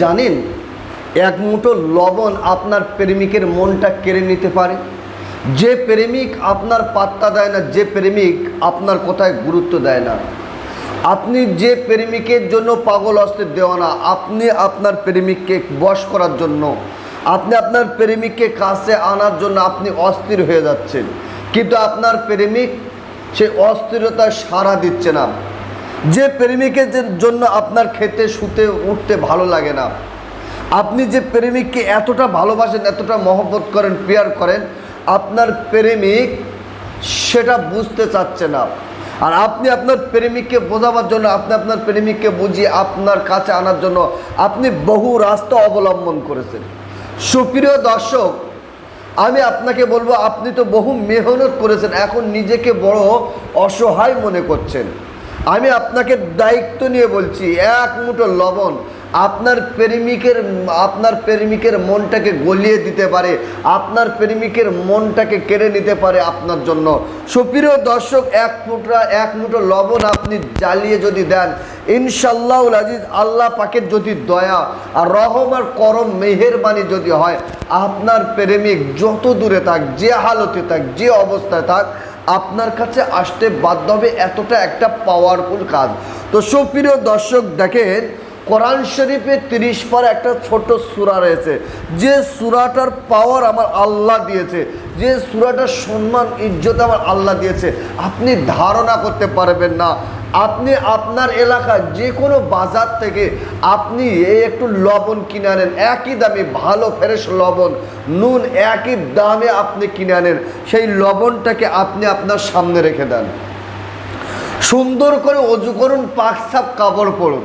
জানেন, এক মুঠো লবণ আপনার প্রেমিকের মনটা কেড়ে নিতে পারে। যে প্রেমিক আপনার পাত্তা দেয় না, যে প্রেমিক আপনার কথায় গুরুত্ব দেয় না। আপনি যে প্রেমিকের জন্য পাগল অস্ত্রের দেওয়া না, আপনি আপনার প্রেমিককে বশ করার জন্য, আপনি আপনার প্রেমিককে কাছে আনার জন্য আপনি অস্থির হয়ে যাচ্ছেন। কিন্তু আপনার প্রেমিক সে অস্থিরতা সাড়া দিচ্ছে না। যে প্রেমিকের জন্য আপনার খেতে, শুতে, উঠতে ভালো লাগে না, আপনি যে প্রেমিককে এতটা ভালোবাসেন, এতটা মহব্বত করেন পেয়ার করেন, আপনার প্রেমিক সেটা বুঝতে চাচ্ছে না। আর আপনি আপনার প্রেমিককে বোঝাবার জন্য, আপনি আপনার প্রেমিককে বুঝিয়ে আপনার কাছে আনার জন্য আপনি বহু রাস্তা অবলম্বন করেছেন। সুপ্রিয় দর্শক, আমি আপনাকে বলব, আপনি তো বহু মেহনত করেছেন, এখন নিজেকে বড় অসহায় মনে করছেন। আমি আপনাকে দায়িত্ব নিয়ে বলছি, এক মুঠো লবণ আপনার প্রেমিকের আপনার প্রেমিকের মনটাকে গলিয়ে দিতে পারে, আপনার প্রেমিকের মনটাকে কেড়ে নিতে পারে আপনার জন্য। সুপ্রিয় দর্শক, এক ফুটা এক মুঠো লবণ আপনি জ্বালিয়ে যদি দেন ইনশাল্লাহ আজিজ আল্লাহ পাকের যদি দয়া আর রহম আর করম মেহেরবানি যদি হয়, আপনার প্রেমিক যত দূরে থাক, যে হালতে থাক, যে অবস্থায় থাক আপনার কাছে আসতে বাধ্য হবে এতটা একটা পাওয়ারফুল কাজ। তো সুপ্রিয় দর্শক, দেখেন, কোরআন শরীফে তিরিশ পার একটা ছোট সুরা রয়েছে। যে সুরাটার পাওয়ার আমার আল্লাহ দিয়েছে, যে সুরাটার সম্মান, ইজ্জত আমার আল্লাহ দিয়েছে, আপনি ধারণা করতে পারবেন না। আপনি আপনার এলাকার যে কোনো বাজার থেকে আপনি এই একটু লবণ কিনে আনেন। একই দামে ভালো ফ্রেশ লবণ, নুন একই দামে আপনি কিনে আনেন। সেই লবণটাকে আপনি আপনার সামনে রেখে দেন। সুন্দর করে অজু করুন, পাক সাপ কাপড় পরুন।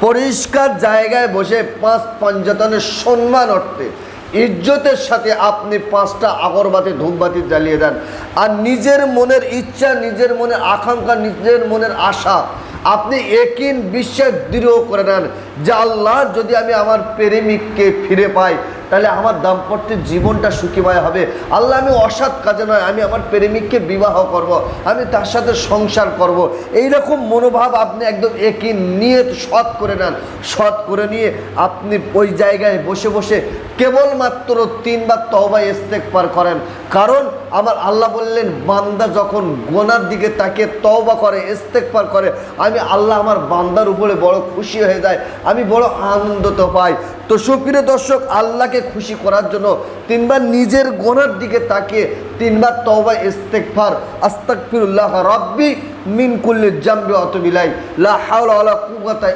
পরিষ্কার জায়গায় বসে পাঁচ পঞ্চাতনের সম্মান অর্থে। ইজ্জতের সাথে আপনি পাঁচটা আগরবাতি, ধূপবাতি জ্বালিয়ে দেন। আর নিজের মনের ইচ্ছা, নিজের মনের আকাঙ্ক্ষা, নিজের মনের আশা আপনি একিন বিশ্বাস দৃঢ় করে নেন যে আল্লাহ, যদি আমি আমার প্রেমিককে ফিরে পাই তাহলে আমার দাম্পত্যের জীবনটা সুখীময় হবে আল্লাহ আমি অসৎ কাজে নয়, আমি আমার প্রেমিককে বিবাহ করব। আমি তার সাথে সংসার করব। এইরকম মনোভাব আপনি একদম একই নিয়ে সৎ করে নেন সৎ করে নিয়ে আপনি ওই জায়গায় বসে বসে কেবলমাত্র তিনবার তহবাই ইস্তেক পার করেন কারণ আমার আল্লাহ বললেন, বান্দা যখন গোনার দিকে তাকে তওবা করে ইস্তেকবার করে, আমি আল্লাহ আমার বান্দার উপরে বড় খুশি হয়ে যায়, আমি বড় আনন্দিত পাই তো সুপ্রিয় দর্শক আল্লাহকে খুশি করার জন্য কিংবা নিজের গোনার দিকে তাকিয়ে তিনবার তওবা ইস্তেকফার আস্তাগফিরুল্লাহ, রব্বি, মিন কুল্লি জামবি অতবিলাই লা হাওলা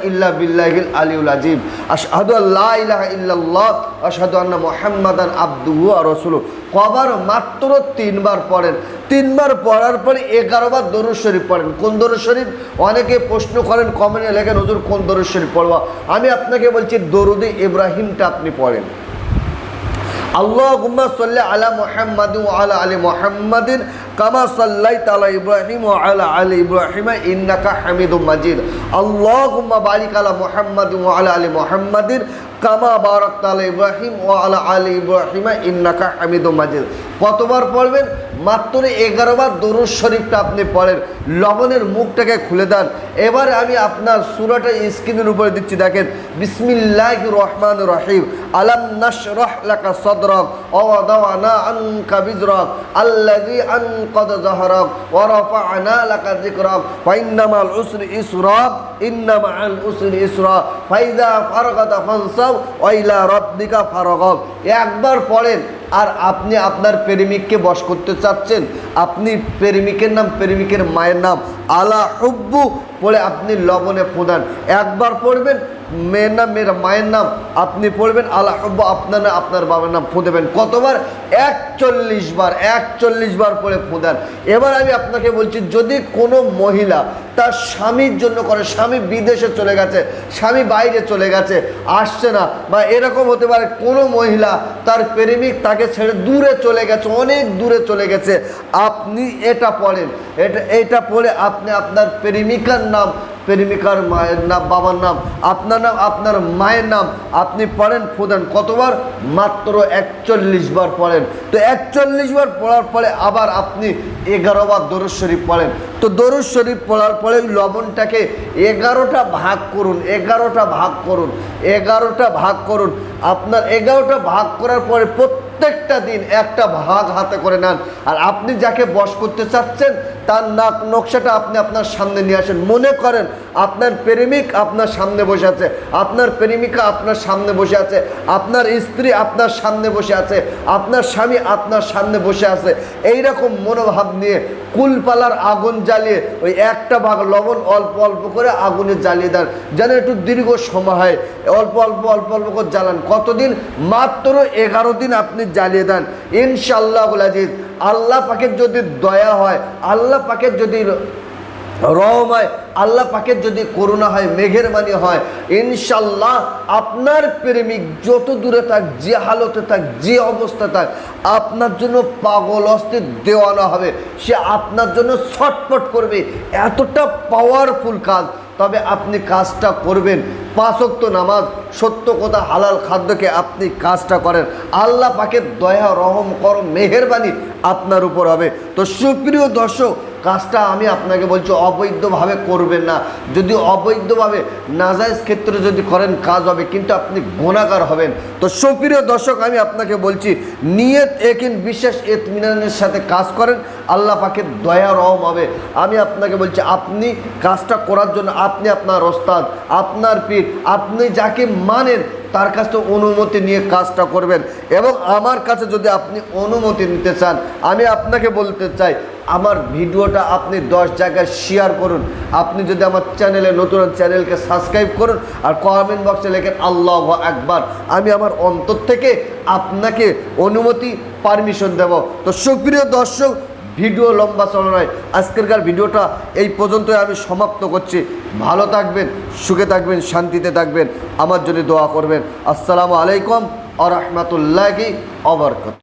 ইল্লা বিল্লাহিল আলিউল আযীম। আশহাদু আল্লা ইলাহা ইল্লাল্লাহ, আশহাদু আন্না মুহাম্মাদান আবদুহু ওয়া রাসূলুহু। কবার মাত্র তিনবার পড়েন। তিনবার পড়ার পরে এগারো বার দরুদ শরীফ পড়েন। কোন দরুদ শরীফ? অনেকে প্রশ্ন করেন কমেন্টে লেখেন, হুজুর, কোন দরুদ শরীফ পড়বা? আমি আপনাকে বলছি, দরুদে ইব্রাহিমটা আপনি পড়েন। আল্লাহুম্মা সাল্লি আলা মুহাম্মাদ আলা আলি মুহাম্মাদিন কামা সাল্লাইতা আলা ইব্রাহিম ওয়া আলা আলি ইব্রাহিম ইন্নাকা হামিদুম মাজিদ। আল্লাহুম্মা বারিক আলা মুহাম্মাদ ওয়া আলা আলি মুহাম্মাদিন কামা বারাকতা আলা ইব্রাহিম ওয়া আলা আলি ইব্রাহিম ইন্নাকা হামিদুম মাজিদ। কতবার পড়বেন? মাত্র এগারো বার দরুদ শরীফটা আপনি পড়েন। লবণের মুখটাকে খুলে দেন। এবারে আমি আপনার সুরাটা স্ক্রিনের উপরে দিচ্ছি, দেখেন। বিসমিল্লাহ রহমান রহিম। আলাম নাশরাহ লাকা সদরক ওয়াদাওয়ানা আনকা বিজরক। আল্লাযী আনকাদ যাহরক ওয়া রাফা'না লাকা যিকরক। ওয়া ইন্নামাল উসরি ইসরা, ইন্নামাল উসরি ইসরা। ফাইযা ফারাগাতা ফানসাব ওয়া অইলা রাব্বিকা ফারাগাব একবার পড়েন, আর আপনি আপনার প্রেমিককে বশ করতে চাচ্ছেন, আপনি প্রেমিকের নাম, প্রেমিকের মায়ের নাম, আলা হুব্বু পড়ে আপনি লবণে প্রদান একবার পড়বেন মেয়ের নাম, মেয়ের মায়ের নাম, আপনি পড়বেন আলা হুব্বু আপনার নাম আপনার বাবার নাম ফোঁদেবেন কতবার? একচল্লিশ বার একচল্লিশ বার পড়ে ফোঁদান এবার আমি আপনাকে বলছি, যদি কোনো মহিলা তার স্বামীর জন্য করে, স্বামী বিদেশে চলে গেছে, স্বামী বাইরে চলে গেছে, আসছে না, বা এরকম হতে পারে কোনো মহিলা তার প্রেমিক তাকে ছেড়ে দূরে চলে গেছে, অনেক দূরে চলে গেছে, আপনি এটা পড়েন। এটা এটা পড়ে আপনি আপনার প্রেমিকার নাম প্রেমিকার মায়ের নাম, বাবার নাম, আপনার নাম, আপনার মায়ের নাম, আপনি পড়েন ফুদান কতবার? মাত্র একচল্লিশ বার পড়েন তো একচল্লিশ বার পড়ার পরে আবার আপনি এগারো বার দরুদ শরীফ পড়েন। তো দরুদ শরীফ পড়ার পরে ওই লবণটাকে এগারোটা ভাগ করুন, এগারোটা ভাগ করুন, এগারোটা ভাগ করুন। আপনার এগারোটা ভাগ করার পরে প্রত্যেকটা দিন একটা ভাগ হাতে করে নেন। আর আপনি যাকে বস করতে চাচ্ছেন, তার নাক নকশাটা আপনি আপনার সামনে নিয়ে আসেন। মনে করেন আপনার প্রেমিক আপনার সামনে বসে আছে, আপনার প্রেমিকা আপনার সামনে বসে আছে, আপনার স্ত্রী আপনার সামনে বসে আছে, আপনার স্বামী আপনার সামনে বসে আছে। এই রকম মনোভাব নিয়ে কুলপালার আগুন জ্বালিয়ে ওই একটা ভাগ লবণ অল্প অল্প করে আগুনে জ্বালিয়ে দেন, যেন একটু দীর্ঘ সময় হয়। অল্প অল্প অল্প অল্প করে জ্বালান। কতদিন? মাত্র এগারো দিন আপনি জ্বালিয়ে দেন। ইনশাল্লাহ আল্লাহ পাকের যদি দয়া হয়, আল্লাহ পাকের যদি রহম হয়। আল্লাহ পাকের যদি করুণা হয় মেঘের বাণী হয়, ইনশাল্লাহ আপনার প্রেমিক যত দূরে থাক, যে হালতে থাক, যে অবস্থা থাক, আপনার জন্য পাগল অস্থির দেওয়ানো হবে। সে আপনার জন্য ছটপট করবে। এতটা পাওয়ারফুল কাজ। তবে আপনি কাজটা করবেন। পাঁচক্ত নামাজ, সত্য কথা, হালাল খাদ্যকে আপনি কাজটা করেন। আল্লাহ পাকের দয়া, রহম, করম মেহেরবানি আপনার উপর হবে। তো সুপ্রিয় দর্শক কাজটা আমি আপনাকে বলছি, অবৈধভাবে করবেন না। যদি অবৈধভাবে নাজায়জ ক্ষেত্রে যদি করেন, কাজ হবে, কিন্তু আপনি গোনাকার হবেন। তো সুপ্রিয় দর্শক, আমি আপনাকে বলছি, নিয়ত একিন, বিশেষ এতমিনানের সাথে কাজ করেন। আল্লাহ পাকের দয়া রহম হবে। আমি আপনাকে বলছি, আপনি কাজটা করার জন্য, আপনি আপনার ওস্তাদ, আপনার পীর, আপনি যাকে মানেন, তার কাছ থেকে অনুমতি নিয়ে কাজটা করবেন। এবং আমার কাছে যদি আপনি অনুমতি নিতে চান, আমি আপনাকে বলতে চাই, আমার ভিডিওটা আপনি দশ জায়গায় শেয়ার করুন। আপনি যদি আমার চ্যানেলে নতুন চ্যানেলকে সাবস্ক্রাইব করুন আর কমেন্ট বক্সে লেখেন, আল্লাহ একবার আমি আমার অন্তর থেকে আপনাকে অনুমতি পারমিশন দেব। তো সুপ্রিয় দর্শক ভিডিও লম্বা চলো নয় আজকেরকার ভিডিওটা এই পর্যন্তই আমি সমাপ্ত করছি। ভালো থাকবেন, সুখে থাকবেন, শান্তিতে থাকবেন। আমার জন্য দোয়া করবেন। আসসালামু আলাইকুম আ রহমতুল্লাহি অবরকত